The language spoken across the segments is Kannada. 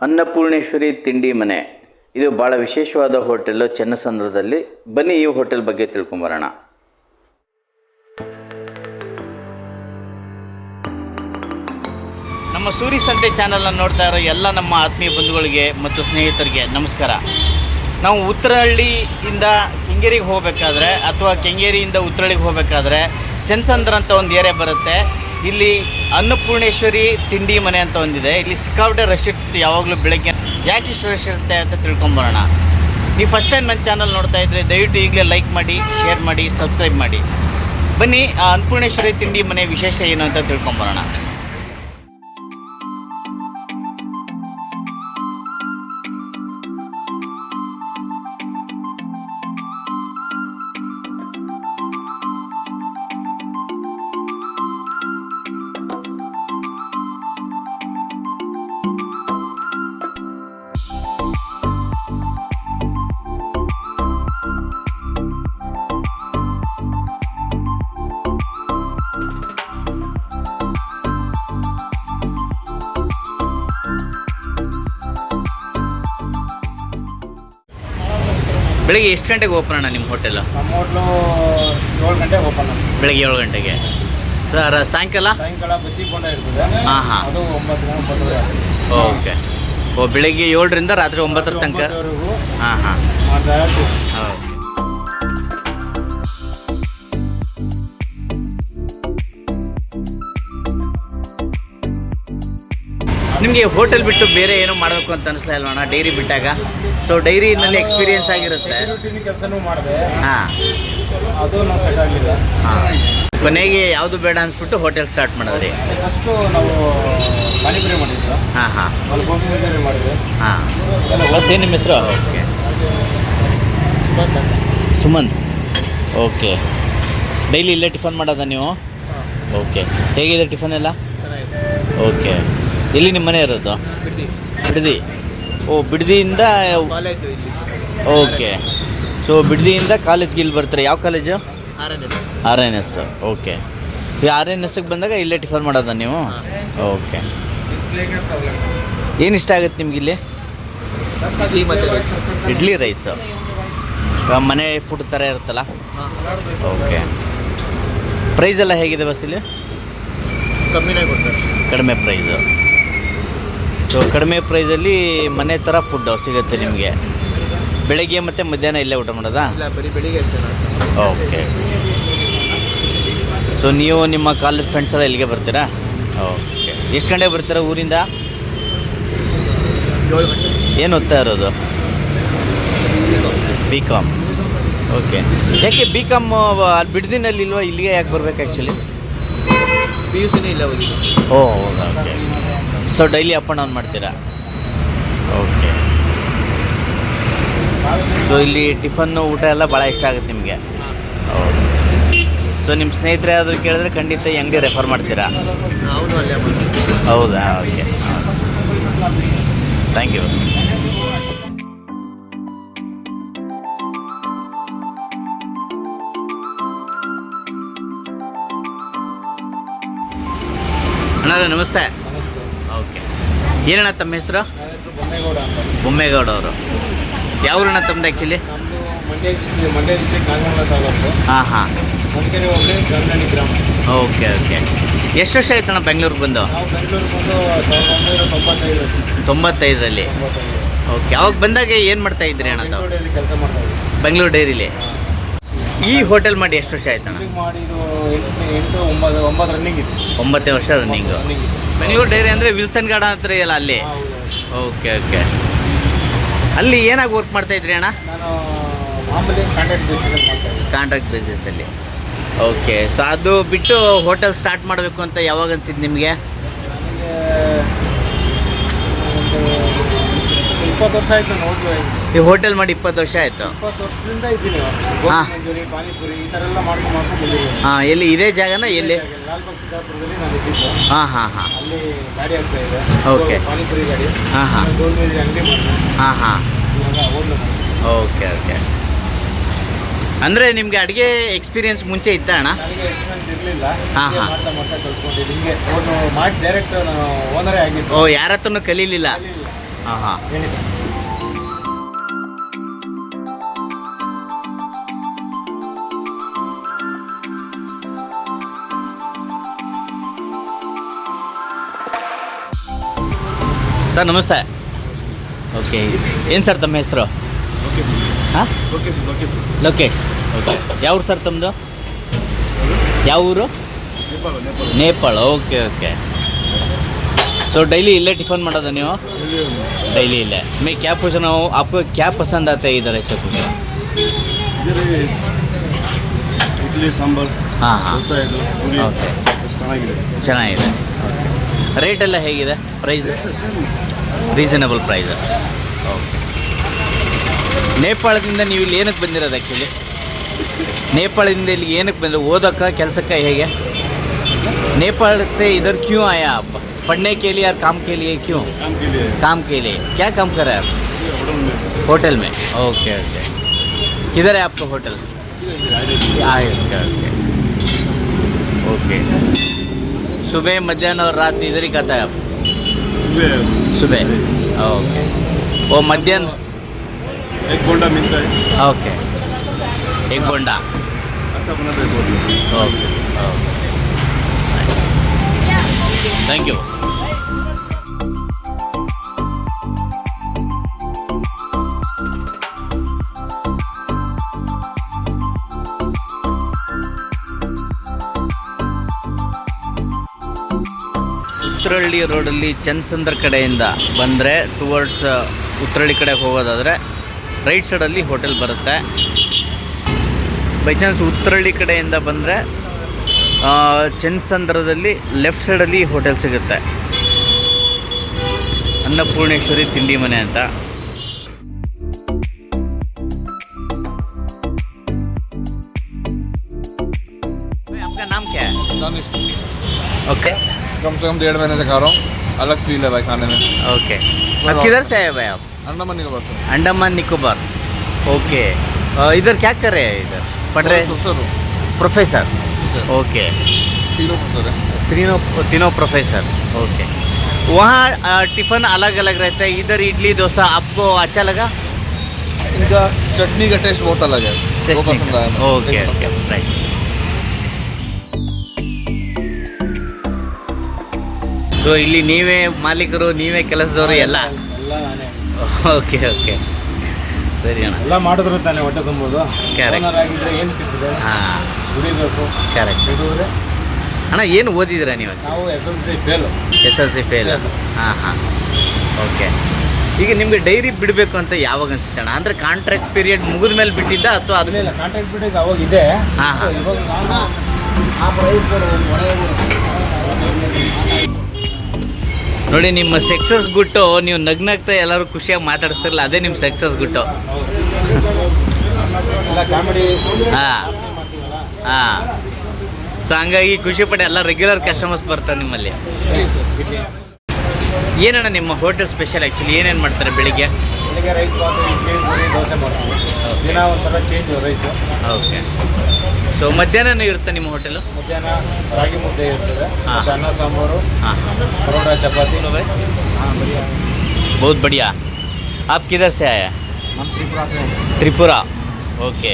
ಅನ್ನಪೂರ್ಣೇಶ್ವರಿ ತಿಂಡಿ ಮನೆ. ಇದು ಭಾಳ ವಿಶೇಷವಾದ ಹೋಟೆಲ್ ಚೆನ್ನಸಂದ್ರದಲ್ಲಿ. ಬನ್ನಿ ಈ ಹೋಟೆಲ್ ಬಗ್ಗೆ ತಿಳ್ಕೊಂಬರೋಣ. ನಮ್ಮ ಸೂರಿ ಸಂತೆ ಚಾನಲನ್ನು ನೋಡ್ತಾ ಇರೋ ಎಲ್ಲ ನಮ್ಮ ಆತ್ಮೀಯ ಬಂಧುಗಳಿಗೆ ಮತ್ತು ಸ್ನೇಹಿತರಿಗೆ ನಮಸ್ಕಾರ. ನಾವು ಉತ್ತರಹಳ್ಳಿಯಿಂದ ಕೆಂಗೇರಿಗೆ ಹೋಗಬೇಕಾದ್ರೆ ಅಥವಾ ಕೆಂಗೇರಿಯಿಂದ ಉತ್ತರಹಳ್ಳಿಗೆ ಹೋಗಬೇಕಾದ್ರೆ ಚೆನ್ನಸಂದ್ರ ಅಂತ ಒಂದು ಏರಿಯಾ ಬರುತ್ತೆ. ಇಲ್ಲಿ ಅನ್ನಪೂರ್ಣೇಶ್ವರಿ ತಿಂಡಿ ಮನೆ ಅಂತ ಒಂದಿದೆ. ಇಲ್ಲಿ ಸಿಕ್ಕಾಪಟ್ಟೆ ರಶ್ ಇರ್ತಿತ್ತು, ಯಾವಾಗಲೂ ಬೆಳಗ್ಗೆ. ಯಾಕೆ ಇಷ್ಟು ರಶ್ ಇರುತ್ತೆ ಅಂತ ತಿಳ್ಕೊಂಬರೋಣ. ನೀವು ಫಸ್ಟ್ ಟೈಮ್ ನನ್ನ ಚಾನಲ್ ನೋಡ್ತಾ ಇದ್ದರೆ ದಯವಿಟ್ಟು ಈಗಲೇ ಲೈಕ್ ಮಾಡಿ ಶೇರ್ ಮಾಡಿ ಸಬ್ಸ್ಕ್ರೈಬ್ ಮಾಡಿ. ಬನ್ನಿ ಅನ್ನಪೂರ್ಣೇಶ್ವರಿ ತಿಂಡಿ ಮನೆ ವಿಶೇಷ ಏನು ಅಂತ ತಿಳ್ಕೊಂಬರೋಣ. ಬೆಳಿಗ್ಗೆ ಎಷ್ಟು ಗಂಟೆಗೆ ಓಪನ್ ಅಣ್ಣ ನಿಮ್ಮ ಹೋಟೆಲ್ ನಮ್ಮ ಹೋಟ್ಲು ಏಳು ಗಂಟೆಗೆ ಓಪನ್ ಬೆಳಿಗ್ಗೆ ಏಳು ಗಂಟೆಗೆ. ಸರ್ ಸಾಯಂಕಾಲ? ಸಾಯಂಕಾಲ ಬಜ್ಜಿ ಬೋಂಡ ಇರ್ತದೆ. ಹಾಂ ಹಾಂ. ಅದು ಒಂಬತ್ತು ಗಂಟೆ ಓಕೆ. ಓ ಬೆಳಿಗ್ಗೆ ಏಳರಿಂದ ರಾತ್ರಿ ಒಂಬತ್ತರ ತನಕ? ಹಾಂ ಹಾಂ. ನಿಮಗೆ ಹೋಟೆಲ್ ಬಿಟ್ಟು ಬೇರೆ ಏನು ಮಾಡಬೇಕು ಅಂತ ಅನಿಸ್ತಾ ಇಲ್ವಣ್ಣ ಡೈರಿ ಬಿಟ್ಟಾಗ? ಸೊ ಡೈರಿನಲ್ಲಿ ಎಕ್ಸ್ಪೀರಿಯನ್ಸ್ ಆಗಿರುತ್ತೆ. ಸೆಕ್ಯೂರಿಟಿ ಕೆಲಸನೂ ಮಾಡಿದೆ. ಹಾಂ. ಅದು ನಾವು ಸೆಟ್ ಆಗಲಿಲ್ಲ ಹಾಂ. ಕೊನೆಗೆ ಯಾವುದು ಬೇಡ ಅನ್ಸ್ಬಿಟ್ಟು ಹೋಟೆಲ್ ಸ್ಟಾರ್ಟ್ ಮಾಡಿದ್ರಿ? ಫಸ್ಟು ನಾವು ಪಾನಿಪುರಿ ಮಾಡಿದ್ದು ಹಾಂ ಹಾಂ. ಅಲ್ಲಿ ಗೋಬಿ ಮಾಡಿದ್ವಿ. ಹಾಂ. ಬಸ್ ಏನು ನಿಮ್ಮ ಹೆಸರು? ಓಕೆ. ಸುಮಂತ್ ಓಕೆ ಡೈಲಿ ಇಲ್ಲೇ ಟಿಫನ್ ಮಾಡೋದಾ ನೀವು? ಓಕೆ ಹೇಗಿದೆ ಟಿಫನ್ ಎಲ್ಲ? ಓಕೆ ಎಲ್ಲಿ ನಿಮ್ಮ ಮನೆ ಇರೋದು? ಬಿಡದಿ. ಓ ಬಿಡದಿಯಿಂದ ಕಾಲೇಜು ಓಕೆ. ಸೊ ಬಿಡದಿಯಿಂದ ಕಾಲೇಜ್ಗೆ ಇಲ್ಲಿ ಬರ್ತಾರೆ? ಯಾವ college? R N S okay. ಈ ಆರ್ ಎನ್ ಎಸ್ಗೆ ಬಂದಾಗ ಇಲ್ಲೇ ಟಿಫನ್ ಮಾಡೋದಾ ನೀವು? ಓಕೆ. ಏನು ಇಷ್ಟ ಆಗುತ್ತೆ ನಿಮ್ಗೆ ಇಲ್ಲಿ? ಇಡ್ಲಿ ರೈಸು ಮನೆ ಫುಡ್ ಥರ ಇರುತ್ತಲ್ಲ? ಓಕೆ. ಪ್ರೈಸ್ ಎಲ್ಲ ಹೇಗಿದೆ ಬಸ್ ಇಲ್ಲಿ? ಕಮ್ಮಿನೇ ಕೊಡ್ತಾರೆ. ಕಡಿಮೆ ಪ್ರೈಸು ಸೊ ಕಡಿಮೆ ಪ್ರೈಸಲ್ಲಿ ಮನೆ ಥರ ಫುಡ್ ಸಿಗುತ್ತೆ ನಿಮಗೆ. ಬೆಳಗ್ಗೆ ಮತ್ತು ಮಧ್ಯಾಹ್ನ ಇಲ್ಲೇ ಊಟ ಮಾಡೋದಾ? ಬರೀ ಬೆಳಿಗ್ಗೆ ಅಷ್ಟೇ ಓಕೆ ಸೊ ನೀವು ನಿಮ್ಮ ಕಾಲೇಜ್ ಫ್ರೆಂಡ್ಸ್ ಎಲ್ಲ ಇಲ್ಲಿಗೆ ಬರ್ತೀರಾ? ಓಕೆ ಎಷ್ಟು ಗಂಟೆಗೆ ಬರ್ತೀರಾ ಊರಿಂದ? ಏನು ಓದ್ತಾ ಇರೋದು? ಬಿ ಕಾಮ್ ಓಕೆ ಯಾಕೆ ಬಿ ಕಾಮ್ ಅಲ್ಲಿ ಬಿಡ್ದಿನಲ್ಲಿ ಇಲ್ವಾ? ಇಲ್ಲಿಗೆ ಯಾಕೆ ಬರ್ಬೇಕು ಆ್ಯಕ್ಚುಲಿ ಪಿ ಯು ಸಿನೇ ಇಲ್ಲ ಓ ಹೌದಾ? Okay so daily up and down ಮಾಡ್ತೀರಾ? ಓಕೆ ಸೊ ಇಲ್ಲಿ ಟಿಫನ್ನು ಊಟ ಎಲ್ಲ ಭಾಳ ಇಷ್ಟ ಆಗುತ್ತೆ ನಿಮಗೆ? ಓಕೆ ಸೊ ನಿಮ್ಮ ಸ್ನೇಹಿತರೆ ಆದರೂ ಕೇಳಿದ್ರೆ ಖಂಡಿತ ಹೆಂಗೆ ರೆಫರ್ ಮಾಡ್ತೀರಾ? ಹೌದಾ? ಓಕೆ ಥ್ಯಾಂಕ್ ಯು ಅಣ್ಣ ನಮಸ್ತೆ. ಏನಣ್ಣ ತಮ್ಮ ಹೆಸರು? ಬೊಮ್ಮೇಗೌಡ ಅಂತ. ಬೊಮ್ಮೇಗೌಡ ಅವರು. ಯಾವ್ರಣ್ಣ ತಮ್ಮದು ಆ್ಯಕ್ಚುಲಿ ನಮ್ಮದು ಮಂಡ್ಯ ತಾಲೂಕು. ಹಾಂ ಹಾಂ. ಗ್ರಾಮ. Okay okay. ಎಷ್ಟು ವರ್ಷ ಆಯ್ತಣ್ಣ ಬೆಂಗಳೂರಿಗೆ ಬಂದು? ನಾವು ಬೆಂಗಳೂರಿಗೆ ಬಂದು ಸಾವಿರದ ಒಂಬೈನೂರ ತೊಂಬತ್ತೈದು. ತೊಂಬತ್ತೈದರಲ್ಲಿ. ತೊಂಬತ್ತೈದು. ಓಕೆ ಅವಾಗ ಬಂದಾಗ ಏನು ಮಾಡ್ತಾ ಇದ್ರಿ ಅಣ್ಣ ತಾವು? ಬೆಂಗಳೂರಲ್ಲಿ ಕೆಲಸ ಮಾಡ್ತಾ ಇದ್ದೀವಿ ಬೆಂಗಳೂರು ಡೈರಿಲಿ. ಈ ಹೋಟೆಲ್ ಮಾಡಿ ಎಷ್ಟು ವರ್ಷ ಆಯ್ತಣ್ಣ? ಎಂಟು ಎಂಟು ಒಂಬತ್ತು ಒಂಬತ್ತು ರನ್ನಿಂಗ್ ಇದೆ ಒಂಬತ್ತನೇ ವರ್ಷ ರನ್ನಿಂಗು ಬೆಂಗಳೂರು ಡೈರಿ ಅಂದರೆ ವಿಲ್ಸನ್ ಗಾರ್ಡನ್ ಹತ್ರ ಇಲ್ಲ ಅಲ್ಲಿ? Okay okay. ಅಲ್ಲಿ ಏನಾಗಿ ವರ್ಕ್ ಮಾಡ್ತಾ ಇದ್ರಿ ಅಣ್ಣ? ಕಾಂಟ್ರಾಕ್ಟ್ ಬೇಸಿಸಲ್ಲಿ ಓಕೆ ಸೊ ಅದು ಬಿಟ್ಟು ಹೋಟೆಲ್ ಸ್ಟಾರ್ಟ್ ಮಾಡಬೇಕು ಅಂತ ಯಾವಾಗ ಅನ್ಸಿದ್ದು ನಿಮಗೆ? ಇಪ್ಪತ್ತು ವರ್ಷ ಆಯ್ತು ನಾನು ಹೋಟ್ಲು ಈ ಹೋಟೆಲ್ ಮಾಡಿ ಇಪ್ಪತ್ತು ವರ್ಷ ಆಯಿತು? ಇಪ್ಪತ್ತು ವರ್ಷದಿಂದ ಇದ್ದೀನಿ ಹಾ. ಗೋಬಿ ಪಾನಿಪುರಿ ಈ ಥರ ಎಲ್ಲ ಮಾಡ್ಕೊಂಡು ಮಾಡ್ಕೊಂಡು ಬಂದಿದ್ದೀನಿ. ಹಾಂ ಎಲ್ಲಿ ಇದೇ ಜಾಗನ ಎಲ್ಲಿ? ಲಾಲ್ಬಾಗ್ ಸಿದ್ದಾಪುರದಲ್ಲಿ ನಾನು ಇದ್ದಿದ್ದು ಹಾಂ ಹಾಂ ಹಾಂ. ಅಲ್ಲಿ ಗಾಡಿ ಆಗ್ತಾ ಇದೆ. Okay. ಪಾನಿಪುರಿ ಗಾಡಿ. ಹಾಂ ಹಾಂ. ಗೋಲ್ಡ್ ಅಂಗಡಿ ಮಾಡಿದೆ. ಹಾಂ ಹಾಂ. ಇವಾಗ ಹೋಟ್ಲು ಓಕೆ ಓಕೆ. ಅಂದರೆ ನಿಮಗೆ ಅಡುಗೆ ಎಕ್ಸ್ಪೀರಿಯನ್ಸ್ ಮುಂಚೆ ಇತ್ತ ಅಣ್ಣ? ನನಗೆ ಎಕ್ಸ್ಪೀರಿಯನ್ಸ್ ಇರಲಿಲ್ಲ. ಹಾ, ಹಾ. ಮಾಡ್ತಾ ಮಾಡ್ತಾ ಕಲ್ತ್ಕೊಂಡಿದ್ದು ಹಿಂಗೆ ಹೋಟ್ಲು ಮಾಡಿ ಡೈರೆಕ್ಟ್ ನಾನು ಓನರೇ ಆಗಿದ್ದು. ಓ ಯಾರ ಹತ್ರನೂ ಕಲೀಲಿಲ್ಲ? ಕಲೀಲಿಲ್ಲ. ಹಾಂ ಹಾಂ ಹೇಳಿ ಸರ್ ಸರ್ ನಮಸ್ತೆ. ಓಕೆ. ಏನು ಸರ್ ತಮ್ಮ ಹೆಸರು? ಹಾಂ? ಲೋಕೇಶ್. ಓಕೆ. ಯಾವ ಊರು ಸರ್ ತಮ್ಮದು ಯಾವ ಊರು? Nepal. Okay okay. तो डेली इल्ले टिफ़न ಮಾಡೋದಾ ನೀವು डेली इल्ले मैं क्या पूछ रहा हूँ आपको क्या पसंद आता है इधर ऐसे पूछ रहा ಇದರಲ್ಲಿ ಇಡ್ಲಿ ಸಾಂಬಾರ್ ಹಾಂ ಹಾಂ ದೋಸೆ ಇದು ಪುರಿ ಓಕೆ ಎಷ್ಟು ಚೆನ್ನಾಗಿದೆ ಚೆನ್ನಾಗಿದೆ ರೇಟ್ ಎಲ್ಲ ಹೇಗಿದೆ ಪ್ರೈಸ್ ರೀಸನಬಲ್ ಪ್ರೈಸ್ ಓಕೆ ನೇಪಾಳದಿಂದ ನೀವು ಇಲ್ಲಿ ಏನಕ್ಕೆ ಬಂದಿರೋದು ಆ್ಯಕ್ಚುಲಿ ನೇಪಾಳದಿಂದ ಇಲ್ಲಿ ಏನಕ್ಕೆ ಬಂದ್ರೆ ಓದೋಕ್ಕೆ ಕೆಲಸಕ್ಕೆ ಹೇಗೆ नेपाल से इधर क्यों आया आप पढ़ने के लिए और काम के लिए क्यों? काम के लिए। काम के लिए। क्या काम कर रहे हैं आप? होटल में। Okay okay. किधर है आपका होटल? ओके सुबह मध्याह्न और रात इधर ही खाता है आप? सुबह। सुबह? ओके। वो मध्याह्न एक गोंडा मिलता है। ओके। एक बोंडा। अच्छा बनाता है okay okay. Thank you Uttarahalli ರೋಡಲ್ಲಿ ಚಂದ್ಸಂದ್ರ ಕಡೆಯಿಂದ ಬಂದರೆ ಟುವರ್ಡ್ಸ್ ಉತ್ತರಹಳ್ಳಿ ಕಡೆ ಹೋಗೋದಾದರೆ ರೈಟ್ ಸೈಡಲ್ಲಿ ಹೋಟೆಲ್ ಬರುತ್ತೆ ಬೈ ಚಾನ್ಸ್ ಉತ್ತರಹಳ್ಳಿ ಕಡೆಯಿಂದ ಬಂದರೆ ಚಂದ್ಸಂದ್ರದಲ್ಲಿ ಲೆಫ್ಟ್ ಸೈಡಲ್ಲಿ ಹೋಟೆಲ್ ಸಿಗುತ್ತೆ ಅನ್ನಪೂರ್ಣೇಶ್ವರಿ ತಿಂಡಿ ಮನೆ ಅಂತ आपका नाम क्या है ओके कम से कम डेढ़ महीने से खा रहा हूँ। अलग फील है भाई खाने में। ओके अब किधर से आए भाई आप? अंडमान निकोबार से। अंडमान निकोबार। ओके इधर क्या कर रहे हैं इधर? पढ़ रहे हैं? प्रोफेसर ओके तीनों प्रोफेसर तीनों तीनों प्रोफेसर ओके वहाँ टिफ़िन अलग अलग रहता है? इधर इडली डोसा आपको अच्छा लगा? इनका चटनी का टेस्ट बहुत अलग है। ओके ओके राइट ಸೊ ಇಲ್ಲಿ ನೀವೇ ಮಾಲೀಕರು ನೀವೇ ಕೆಲಸದವರು ಎಲ್ಲ? ಎಲ್ಲ ನಾನೇ. ಓಕೆ ಓಕೆ ಸರಿ ಅಣ್ಣ. ಎಲ್ಲ ಮಾಡಿದ್ರು ತಾನೇ ಹೊಟ್ಟೆ ತುಂಬೋದು. Correct. Owner ಆಗಿದ್ರೆ ಏನು ಸಿಗ್ತದೆ? ಹಾಂ. ದುಡಿಬೇಕು. ಕರೆಕ್ಟ್ ದುಡಿದ್ರೆ? ಅಣ್ಣ ಏನು ಓದಿದ್ದೀರಾ ನೀವು ನಾವು S L C fail S L C fail ಹಾಂ ಹಾಂ. ಓಕೆ ಈಗ ನಿಮಗೆ ಡೈರಿ ಬಿಡಬೇಕು ಅಂತ ಯಾವಾಗ ಅನ್ಸುತ್ತೆ ಅಣ್ಣ? ಅಂದರೆ ಕಾಂಟ್ರಾಕ್ಟ್ ಪೀರಿಯಡ್ ಮುಗಿದ ಮೇಲೆ ಬಿಟ್ಟಿದ್ದ ಅಥವಾ ಅದನ್ನೇ ಕಾಂಟ್ರಾಕ್ಟ್ ಇಲ್ಲ ಕಾಂಟ್ಯಾಕ್ಟ್ ಬಿಟ್ಟಿಗೆ ಅವಾಗ ಇದೆ. ಹಾಂ ಹಾಂ. ಇವಾಗ ನಾನು ನೋಡಿ ನಿಮ್ಮ ಸಕ್ಸಸ್ ಗುಟ್ಟು ನೀವು ನಗ್ನಾಗ್ತಾ ಎಲ್ಲರೂ ಖುಷಿಯಾಗಿ ಮಾತಾಡಿಸ್ತಿರಲ್ಲ ಅದೇ ನಿಮ್ಮ ಸಕ್ಸಸ್ ಗುಟ್ಟು. ಹಾಂ. ಹಾಂ. ಸೊ ಹಂಗಾಗಿ ಖುಷಿ ಪಡೆ ಎಲ್ಲ ರೆಗ್ಯುಲರ್ ಕಸ್ಟಮರ್ಸ್ ಬರ್ತಾರೆ ನಿಮ್ಮಲ್ಲಿ. ಏನಣ್ಣ ನಿಮ್ಮ ಹೋಟೆಲ್ ಸ್ಪೆಷಲ್ ಆ್ಯಕ್ಚುಲಿ ಏನೇನು ಮಾಡ್ತಾರೆ ಬೆಳಿಗ್ಗೆ? ಬೆಳಿಗ್ಗೆ ರೈಸ್ ಬಾತು ಇಡ್ಲಿ ಪೂರಿ ದೋಸೆ ಮಾಡ್ತೀವಿ ದಿನ ಒಂಥರ ಚೇಂಜ್ ರೈಸ್ ಓಕೆ ಸೊ ಮಧ್ಯಾಹ್ನ ಇರುತ್ತೆ ನಿಮ್ಮ ಹೋಟೆಲು ಮಧ್ಯಾಹ್ನ ರಾಗಿ ಮುದ್ದೆ ಇರ್ತದೆ ಹಾ. ಮತ್ತೆ ಅನ್ನ ಸಾಂಬಾರು ಹಾಂ ಹಾಂ ಪರೋಟ ಚಪಾತಿ भाई ಹಾಂ ಬಿರಿಯಾನಿ बहुत बढ़िया आप किधर से आए ನಮ್ಮ ತ್ರಿಪುರಾ से त्रिपुरा ओके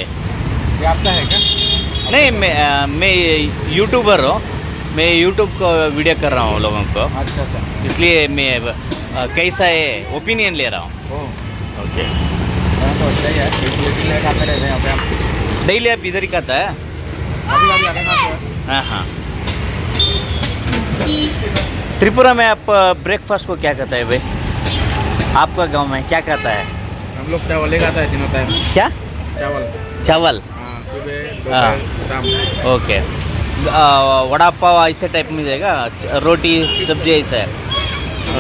ये आपका है क्या नहीं मैं अ, मैं यूट्यूबर हूँ मैं यूट्यूब को वीडियो कर रहा हूँ लोगों को अच्छा अच्छा इसलिए मैं अ, कैसा है ओपिनियन ले रहा हूँ ओ ओके हाँ तो अच्छा ही है इसीलिए खाते रहते हैं यहाँ पे हम डेली आप इधर ही खाता है? अभी अभी खाते हैं हाँ हाँ। त्रिपुरा में आप ब्रेकफास्ट को क्या कहता है भाई आपका गाँव में क्या कहता है? हम लोग चावल ही खाता है तीनों टाइम। क्या? चावल। चावल। हाँ सुबह हाँ। दोपहर शाम। ओके वड़ा पाव ऐसे टाइप में जाएगा? रोटी सब्ज़ी ऐसा। है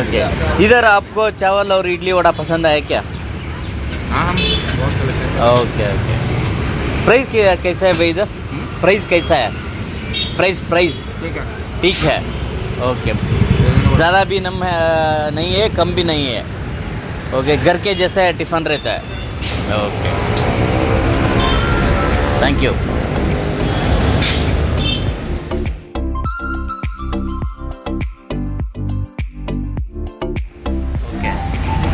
ओके इधर आपको चावल और इडली वड़ा पसंद आया क्या हाँ हम बहुत चले थे ओके ओके प्राइस क्या कैसा है भाई इधर प्राइस कैसा है प्राइस प्राइस ठीक है ठीक है ओके ज़्यादा भी नम है नहीं है कम भी नहीं है ओके घर के जैसा है टिफ़न रहता है ओके थैंक यू ಓಕೆ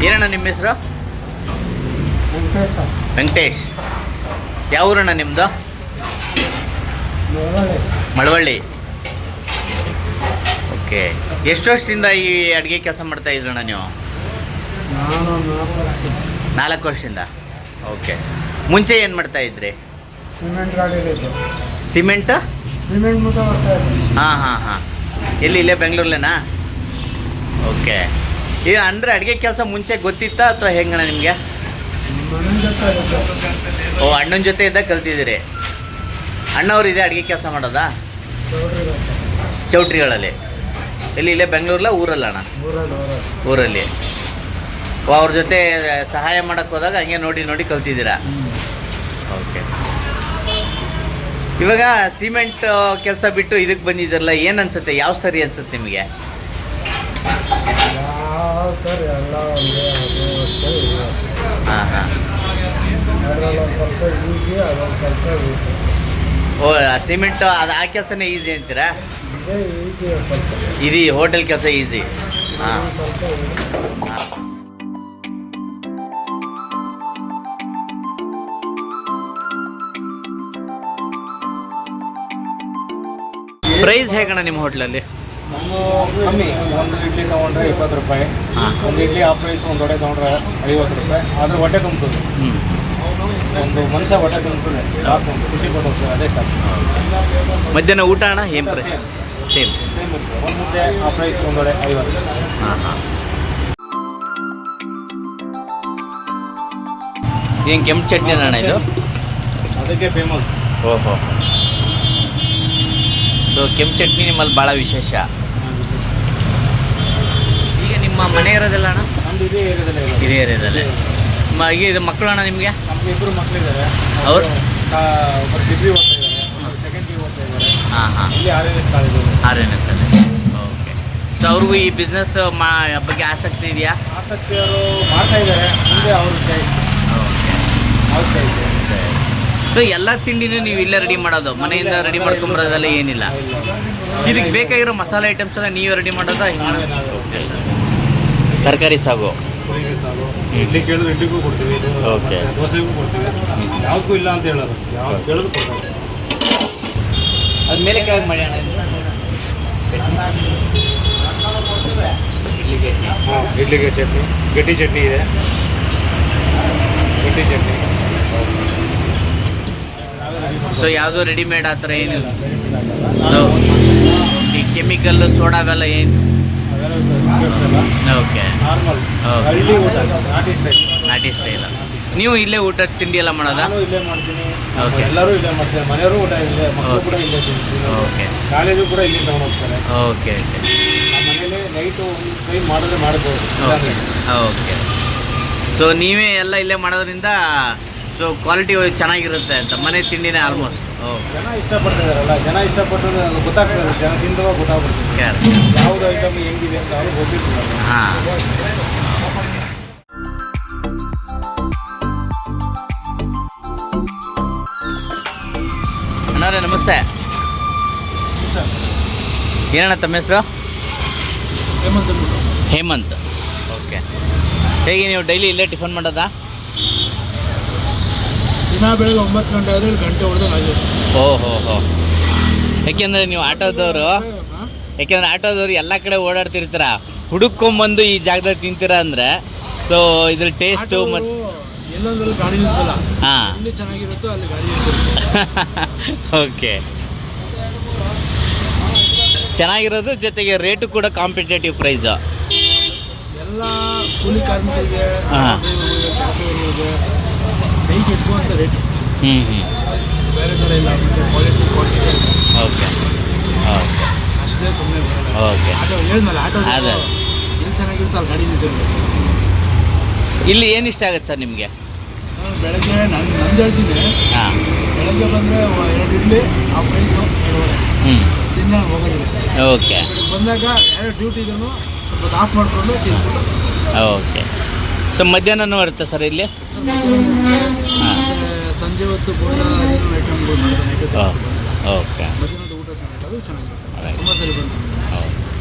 ಏನಣ್ಣ ನಿಮ್ಮ ಹೆಸರು ವೆಂಕಟೇಶ ವೆಂಕಟೇಶ್. ಯಾವ ಊರಣ್ಣ ನಿಮ್ಮದು ಮಳವಳ್ಳಿ. ಓಕೆ. ಎಷ್ಟು ವರ್ಷದಿಂದ ಈ ಅಡುಗೆ ಕೆಲಸ ಮಾಡ್ತಾ ಇದ್ರಣ್ಣ ನೀವು? ನಾಲ್ಕು ವರ್ಷದಿಂದ. ಓಕೆ. ಮುಂಚೆ ಏನು ಮಾಡ್ತಾ ಇದ್ರಿ? Cement cement? ಹಾಂ ಹಾಂ ಹಾಂ. ಎಲ್ಲಿ ಇಲ್ಲೇ ಬೆಂಗಳೂರಲ್ಲೇನಾ? ಓಕೆ. ಈಗ ಅಂದರೆ ಅಡುಗೆ ಕೆಲಸ ಮುಂಚೆ ಗೊತ್ತಿತ್ತಾ ಅಥವಾ ಹೆಂಗಣ್ಣ ನಿಮಗೆ? ಓ, ಅಣ್ಣನ ಜೊತೆ ಇದ್ದಾಗ ಕಲ್ತಿದ್ದೀರಿ. ಅಣ್ಣವ್ರು ಇದೆ ಅಡುಗೆ ಕೆಲಸ ಮಾಡೋದಾ? ಚೌಟ್ರಿಗಳಲ್ಲಿ. ಇಲ್ಲಿ ಇಲ್ಲೇ ಬೆಂಗಳೂರಲ್ಲ, ಊರಲ್ಲ ಅಣ್ಣ? ಊರಲ್ಲಿ. ಓ, ಅವ್ರ ಜೊತೆ ಸಹಾಯ ಮಾಡಕ್ಕೆ ಹೋದಾಗ ಹಂಗೆ ನೋಡಿ ನೋಡಿ ಕಲ್ತಿದ್ದೀರಾ? ಓಕೆ. ಇವಾಗ ಸಿಮೆಂಟ್ ಕೆಲಸ ಬಿಟ್ಟು ಇದಕ್ಕೆ ಬಂದಿದ್ರಲ್ಲ ಏನು ಅನ್ಸುತ್ತೆ? ಯಾವ ಸರಿ ಅನ್ಸುತ್ತೆ ನಿಮಗೆ? ಸರ್ ಹಾಂ ಹಾಂ. ಓ ಸಿಮೆಂಟ್ ಅದು ಆ ಕೆಲಸನೇ ಈಸಿ ಅಂತೀರಾ? ಇದೇ ಹೋಟೆಲ್ ಕೆಲಸ ಈಸಿ. ಹಾಂ. ಪ್ರೈಸ್ ಹೇಗಣ್ಣ ನಿಮ್ಮ ಹೋಟ್ಲಲ್ಲಿ? ಕಮ್ಮಿ. ಒಂದು ಇಡ್ಲಿ ತೊಗೊಂಡ್ರೆ ಇಪ್ಪತ್ತು ರೂಪಾಯಿ. ಒಂದು ಇಡ್ಲಿ ಹಾಫ್ ರೈಸ್ ಒಂದು ವಡೆ ತೊಗೊಂಡ್ರೆ ಐವತ್ತು ರೂಪಾಯಿ. ಆದರೆ ಹೊಟ್ಟೆ ತುಂಬ್ತದೆ. ಹ್ಞೂ ಒಂದು ಮನುಷ್ಯ ಹೊಟ್ಟೆ ತುಂಬ್ತದೆ ಸಾಕು. ಖುಷಿ ಪಡೋದು ಅದೇ ಸಾಕು. ಮಧ್ಯಾಹ್ನ ಊಟ ಅಣ್ಣ? ಏನು ಪ್ರೈ? ಸೇಮ್ ಸೇಮ್ ಇರ್ತದೆ. ಒಂದು ಮುದ್ದೆ ಹಾಫ್ ರೈಸ್ ಒಂದು ವಡೆ ಐವತ್ತು. ಹಾಂ ಹಾಂ. ಏನು ಕೆಂಪು ಚಟ್ನಿ ಅಣ್ಣ ಇದು? ಅದಕ್ಕೆ ಫೇಮಸ್ ಓಹೋ. ಸೊ ಕೆಂಪು ಚಟ್ನಿ ನಿಮ್ಮಲ್ಲಿ ಭಾಳ ವಿಶೇಷ. ನಿಮ್ಮ ಮನೆ ಇರೋದಿಲ್ಲ ಅಣ್ಣ? ನಮ್ದು ಇದೇ ಏರಿಯಾದಲ್ಲೇ ಇದೇ ಏರಿಯಾದಲ್ಲೇ. ಇದು ಮಕ್ಕಳು ಅಣ್ಣ ನಿಮಗೆ? ನಮ್ಗೆ ಇಬ್ಬರು ಮಕ್ಕಳಿದ್ದಾರೆ ಅವ್ರು? ಒಬ್ಬರು ಡಿಗ್ರಿ ಓದ್ತಾ ಇದ್ದಾರೆ ಒಬ್ಬರು ಸೆಕೆಂಡ್ ಓದ್ತಾ ಇದ್ದಾರೆ. ಹಾಂ ಹಾಂ. ಇಲ್ಲಿ ಆರ್ ಎನ್ ಎಸ್ ಕಾಲೇಜಲ್ಲಿ ಆರ್ ಎನ್ ಎಸ್ ಅಲ್ಲಿ. ಓಕೆ ಸೊ ಅವ್ರಿಗೂ ಈ ಬಿಸ್ನೆಸ್ ಮಾ ಬಗ್ಗೆ ಆಸಕ್ತಿ ಇದೆಯಾ? ಆಸಕ್ತಿಯವರು ಮಾಡ್ತಾ ಇದ್ದಾರೆ. ಮುಂದೆ ಅವ್ರ ಚಾಯ್ಸ್ ಓಕೆ ಅವ್ರ ಚಾಯ್ಸ್ ಸರಿ. ಸೊ ಎಲ್ಲ ತಿಂಡಿನೂ ನೀವು ಇಲ್ಲೇ ರೆಡಿ ಮಾಡೋದು? ಮನೆಯಿಂದ ರೆಡಿ ಮಾಡ್ಕೊಂಬರೋದೆಲ್ಲ ಏನಿಲ್ಲ? ಇದಕ್ಕೆ ಬೇಕಾಗಿರೋ ಮಸಾಲೆ ಐಟಮ್ಸ್ ಎಲ್ಲ ನೀವೇ ರೆಡಿ ಮಾಡೋದಾ? ಹಿಂಗೆ ತರಕಾರಿ ಸಾಗು. ಸಾರು ಇಡ್ಲಿ ಕೇಳಿದ್ರು ಇಡ್ಲಿಗೂ ಕೊಡ್ತೀವಿ ಇದು Okay. ಮತ್ತೆ ದೋಸೆಗೂ ಕೊಡ್ತೀವಿ. ಯಾವುದಕ್ಕೂ ಇಲ್ಲ ಅಂತ ಹೇಳೋದು. ಯಾವ್ದು ಕೇಳಿದ್ರು ಕೊಡ್ತಾರೆ. ಅದು ಮೇಲೆ ಕೆಳಗೆ ಮಾಡಿ ಅಣ್ಣ. ಇದು. ಇಡ್ಲಿ ಚಟ್ನಿ. ಹಾಂ ಇಡ್ಲಿಗೆ ಚಟ್ನಿ. ಗಟ್ಟಿ ಚಟ್ನಿ ಇದೆ. ಗಟ್ಟಿ ಚಟ್ನಿ. ಸೊ ಯಾವುದೋ ರೆಡಿಮೇಡ್ ಆ ಥರ ಏನಿಲ್ಲ. ಈ ಕೆಮಿಕಲ್ ಸೋಡಾ ಅವೆಲ್ಲ ಏನು? Okay normal. ಹಳ್ಳಿ ಊಟ ನಾಟಿ ಸ್ಟೈಲ್ ನಾಟಿ ಸ್ಟೈಲ ನೀವು ಇಲ್ಲೇ ಊಟ ತಿಂಡಿ ಎಲ್ಲ ಮಾಡೋದಾ? ನಾನು ಇಲ್ಲೇ ಮಾಡ್ತೀನಿ. ಓಕೆ ಎಲ್ಲರೂ ಇಲ್ಲೇ ಮಾಡ್ತಾರೆ. ಮನೆಯವರು ಊಟ ಇಲ್ಲೇ ಮಕ್ಕಳು ಕೂಡ ಇಲ್ಲೇ ತಿಂತೀನಿ ಓಕೆ ಕಾಲೇಜು ಕೂಡ ಇಲ್ಲಿ ತಗೊಂಡು ಹೋಗ್ತಾರೆ. ಓಕೆ ಓಕೆ ಮನೇಲಿ ನೈಟು ಒಂದು ಮಾಡಿದ್ರೆ ಮಾಡ್ಬೋದು. ಓಕೆ ಸೊ ನೀವೇ ಎಲ್ಲ ಇಲ್ಲೇ ಮಾಡೋದ್ರಿಂದ ಸೊ ಕ್ವಾಲಿಟಿ ಚೆನ್ನಾಗಿರುತ್ತೆ ಅಂತ ಮನೆ ತಿಂಡಿನೇ ಆಲ್ಮೋಸ್ಟ್ ಜನ ಇಷ್ಟಪಡ್ತಿದಾರಲ್ಲ ಜನ ಇಷ್ಟಪಟ್ಟು ಗೊತ್ತಾಗ್ತದೆ ಜನ ತಿಂದವಾಗ ಗೊತ್ತಾಗ್ಬಿಡ್ತದೆ. ಯಾವ್ದು ಐಟಮ್ ಹೆಂಗಿದೆ ಅಂತ ಅವ್ರು ಗೊತ್ತಿರ್ತದೆ ಹಾಂ. ಅಣ್ಣವ್ರೆ ನಮಸ್ತೆ. ಏನಣ್ಣ ತಮ್ಮ ಹೆಸರು? ಹೇಮಂತ್. ಓಕೆ. ಹೇಗೆ ನೀವು ಡೈಲಿ ಇಲ್ಲೇ ಟಿಫನ್ ಮಾಡೋದಾ? ದಿನ ಬೆಳಗ್ಗೆ ಒಂಬತ್ತು ಗಂಟೆ ಆದರೆ ಗಂಟೆ ಹೊಡೆದು ಆಗಿದೆ. ಓ ಹೋ ಯಾಕೆಂದರೆ ನೀವು ಆಟೋದವರು ಯಾಕೆಂದ್ರೆ ಆಟೋದವ್ರು ಎಲ್ಲ ಕಡೆ ಓಡಾಡ್ತಿರ್ತೀರ? ಹುಡುಕೊಂಬಂದು ಈ ಜಾಗದಲ್ಲಿ ತಿಂತೀರ ಅಂದರೆ? ಸೊ ಇದ್ರ ಟೇಸ್ಟು ಮತ್ತು ಎಲ್ಲೊಂದ್ರಲ್ಲಿ ಗಾಡಿ ನಿಲ್ಸಲ್ಲ. ಹಾಂ. ಎಲ್ಲಿ ಚೆನ್ನಾಗಿರುತ್ತೋ ಅಲ್ಲಿ ಗಾಡಿ ಓಕೆ ಚೆನ್ನಾಗಿರೋದು ಜೊತೆಗೆ ರೇಟು ಕೂಡ ಕಾಂಪಿಟೇಟಿವ್ ಪ್ರೈಸ್ ಎಲ್ಲ ಕೂಲಿ ಕಾರ್ಮಿಕರಿಗೆ ಹಾ. ಡ್ರೈವರ್ಗಳಿಗೆ, ಕೈಗೆ ಎತ್ತುವಂಥ ರೇಟ್ ಹ್ಞೂ ಹ್ಞೂ ಬೇರೆ ಕಡೆ ಇಲ್ಲ ಮತ್ತೆ ಕ್ವಾಲಿಟಿ ಕ್ವಾಂಟಿಟಿ ಓಕೆ. ಓಕೆ. ಅಷ್ಟೇ ಸುಮ್ಮನೆ ಓಕೆ. ಆಟೋ ಹೇಳಿದ್ಮೇಲೆ ಆಟೋ ಅದೇ. ಎಲ್ಲಿ ಚೆನ್ನಾಗಿರುತ್ತೋ ಅಲ್ಲಿ ಗಾಡಿ ನಿಂತಿರ್ಬೇಕು ಇಲ್ಲಿ ಏನು ಇಷ್ಟ ಆಗುತ್ತೆ ಸರ್ ನಿಮಗೆ? ಬೆಳಗ್ಗೆ ನಾನು ನಂದು ಹೇಳ್ತೀನಿ. ಹಾಂ. ಬೆಳಗ್ಗೆ ಬಂದರೆ ಎರಡು ಇಡ್ಲಿ ಆ ಪ್ರೈಸು ಎರಡೂವರೆ. ಹ್ಞೂ ತಿನ್ನ ಹೋಗೋದಿಲ್ಲ. ಓಕೆ. ಬಂದಾಗ ಯಾರು ಡ್ಯೂಟಿ ಇದನ್ನು ಸ್ವಲ್ಪ ಆಫ್ ಮಾಡಿಕೊಂಡು ತಿನ್ಬಿಟ್ಟು ಓಕೆ. ಸೊ ಮಧ್ಯಾಹ್ನನೂ ಬರುತ್ತೆ ಸರ್ ಇಲ್ಲಿ? ಸಂಜೆ ಹೊತ್ತು ಓಕೆ. ಸರಿ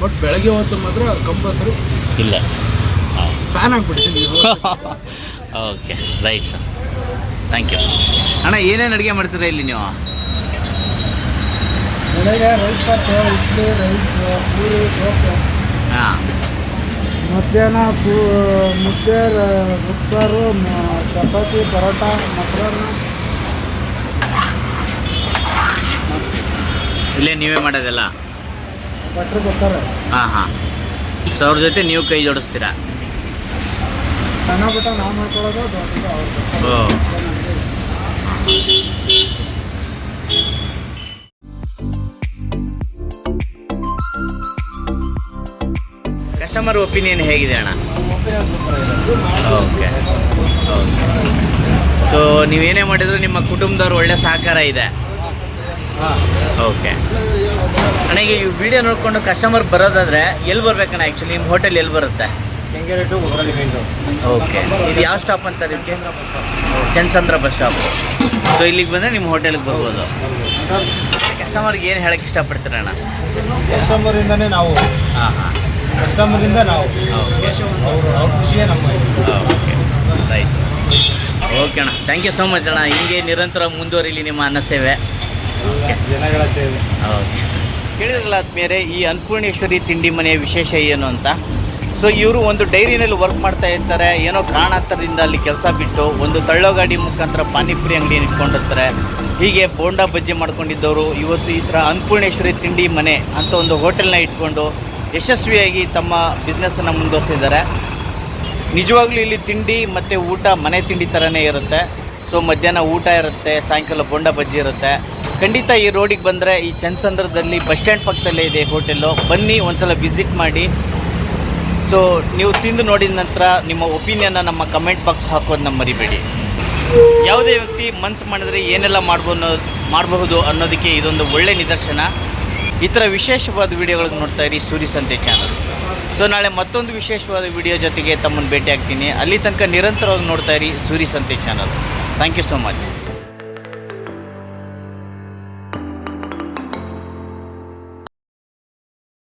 ಬಟ್ ಬೆಳಗ್ಗೆ ಹೊತ್ತು ಮಾತ್ರ ಕಂಪಲ್ಸರಿ ಇಲ್ಲ. ಹಾಂ. Fan ಆಗ್ಬಿಡಿ okay right sir. Thank you ಅಣ್ಣ ಏನೇನು ಅಡುಗೆ ಮಾಡ್ತೀರಾ ಇಲ್ಲಿ ನೀವು? ಬೆಳಗ್ಗೆ rice bath idli rice puri dosa. ಹಾಂ. ಮಧ್ಯಾಹ್ನ ಪೂ ಮುದ್ದೆ ಉಪ್ಸಾರು ಚಪಾತಿ ಪರೋಟ ಮೊಸರನ್ನ ಇಲ್ಲೇ ನೀವೇ ಮಾಡೋದಲ್ಲ? ಭಟ್ರು ಬರ್ತಾರೆ. ಹಾಂ ಹಾಂ. ಸೊ ಅವ್ರ ಜೊತೆ ನೀವು ಕೈ ಜೋಡಿಸ್ತೀರಾ? ಸಣ್ಣ ಪುಟ್ಟ ನಾವು ಮಾಡ್ಕೊಳ್ಳೋದು ಅವ್ರು ಓ. ಕಸ್ಟಮರ್ ಒಪಿನಿಯನ್ ಹೇಗಿದೆ ಅಣ್ಣ? ಓಕೆ. ಓಕೆ. ಸೊ ನೀವೇನೇ ಮಾಡಿದ್ರು ನಿಮ್ಮ ಕುಟುಂಬದವ್ರು ಒಳ್ಳೆ ಸಹಕಾರ ಇದೆ. ಹಾಂ ಓಕೆ. ಅಣ್ಣ ಈಗ ಈ ವಿಡಿಯೋ ನೋಡಿಕೊಂಡು ಕಸ್ಟಮರ್ ಬರೋದಾದ್ರೆ ಎಲ್ಲಿ ಬರ್ಬೇಕಣ್ಣ ಆ್ಯಕ್ಚುಲಿ ನಿಮ್ಮ ಹೋಟೆಲ್ ಎಲ್ಲಿ ಬರುತ್ತೆ? ಓಕೆ. ಇದು ಯಾವ ಸ್ಟಾಪ್ ಅಂತ ನಿಮಗೆ? ಚನ್ಸಂದ್ರ ಬಸ್ ಸ್ಟಾಪ್ ಸೊ ಇಲ್ಲಿಗೆ ಬಂದರೆ ನಿಮ್ಮ ಹೋಟೆಲ್ಗೆ ಬರ್ಬೋದು. ಕಸ್ಟಮರ್ಗೆ ಏನು ಹೇಳಕ್ಕೆ ಇಷ್ಟಪಡ್ತೀರಣ್ಣ ಕಸ್ಟಮರಿಂದನೇ ನಾವು. ಹಾಂ ಹಾಂ. ಕಸ್ಟಮರಿಂದ ನಾವು. ಓಕೆ ಅವರು ಅವ್ರ ಖುಷಿಯೇ ನಮ್ಮ. ಓಕೆ ರೈಟ್ ಓಕೆ ಅಣ್ಣ. ಥ್ಯಾಂಕ್ ಯು ಸೋ ಮಚ್ ಅಣ್ಣ. ಹಿಂಗೆ ನಿರಂತರ ಮುಂದುವರಿಲಿ ನಿಮ್ಮ ಅನ್ನ ಸೇವೆ. ಜನಗಳ ಸೇವೆ. ಓಕೆ ಕೇಳಿದ್ರಲ್ಲ ಆದ್ಮೇಲೆ ಈ ಅನ್ನಪೂರ್ಣೇಶ್ವರಿ ತಿಂಡಿ ಮನೆಯ ವಿಶೇಷ ಏನು ಅಂತ? ಸೊ ಇವರು ಒಂದು ಡೈರಿನಲ್ಲಿ ವರ್ಕ್ ಮಾಡ್ತಾ ಇರ್ತಾರೆ. ಏನೋ ಕಾರಣಾಂತರದಿಂದ ಅಲ್ಲಿ ಕೆಲಸ ಬಿಟ್ಟು ಒಂದು ತಳ್ಳೋ ಗಾಡಿ ಮುಖಾಂತರ ಪಾನಿಪುರಿ ಅಂಗಡಿ ಇಟ್ಕೊಂಡಿರ್ತಾರೆ. ಹೀಗೆ ಬೋಂಡಾ ಬಜ್ಜಿ ಮಾಡ್ಕೊಂಡಿದ್ದವರು. ಇವತ್ತು ಈ ಥರ ಅನ್ನಪೂರ್ಣೇಶ್ವರಿ ತಿಂಡಿ ಮನೆ ಅಂತ ಒಂದು ಹೋಟೆಲ್ನ ಇಟ್ಕೊಂಡು ಯಶಸ್ವಿಯಾಗಿ ತಮ್ಮ ಬಿಸ್ನೆಸ್ಸನ್ನು ಮುಂದುವರಿಸಿದ್ದಾರೆ. ನಿಜವಾಗ್ಲೂ ಇಲ್ಲಿ ತಿಂಡಿ ಮತ್ತು ಊಟ ಮನೆ ತಿಂಡಿ ಥರನೇ ಇರುತ್ತೆ. ಸೊ ಮಧ್ಯಾಹ್ನ ಊಟ ಇರುತ್ತೆ, ಸಾಯಂಕಾಲ ಬೋಂಡ ಬಜ್ಜಿ ಇರುತ್ತೆ. ಖಂಡಿತ ಈ ರೋಡಿಗೆ ಬಂದರೆ ಈ ಚಂದ್ಸಂದ್ರದಲ್ಲಿ ಬಸ್ ಸ್ಟ್ಯಾಂಡ್ ಪಕ್ಕದಲ್ಲೇ ಇದೆ ಹೋಟೆಲ್ಲು ಬನ್ನಿ ಒಂದ್ಸಲ ವಿಸಿಟ್ ಮಾಡಿ. ಸೊ ನೀವು ತಿಂದು ನೋಡಿದ ನಂತರ ನಿಮ್ಮ ಒಪಿನಿಯನ್ನ ನಮ್ಮ ಕಮೆಂಟ್ ಬಾಕ್ಸ್ ಹಾಕೋದನ್ನ ಮರಿಬೇಡಿ. ಯಾವುದೇ ವ್ಯಕ್ತಿ ಮನಸ್ಸು ಮಾಡಿದ್ರೆ ಏನೆಲ್ಲ ಮಾಡ್ಬೋದು ಮಾಡಬಹುದು ಅನ್ನೋದಕ್ಕೆ ಇದೊಂದು ಒಳ್ಳೆ ನಿದರ್ಶನ. ಈ ಥರ ವಿಶೇಷವಾದ ವಿಡಿಯೋಗಳಿಗೆ ನೋಡ್ತಾ ಇರಿ ಸೂರಿ ಸಂತೆ ಚಾನಲ್ ಸೊ ನಾಳೆ ಮತ್ತೊಂದು ವಿಶೇಷವಾದ ವಿಡಿಯೋ ಜೊತೆಗೆ ತಮ್ಮನ್ನು ಭೇಟಿ ಆಗ್ತೀನಿ ಅಲ್ಲಿ ತನಕ ನಿರಂತರವಾಗಿ ನೋಡ್ತಾ ಇರಿ Suri Sante channel thank you so much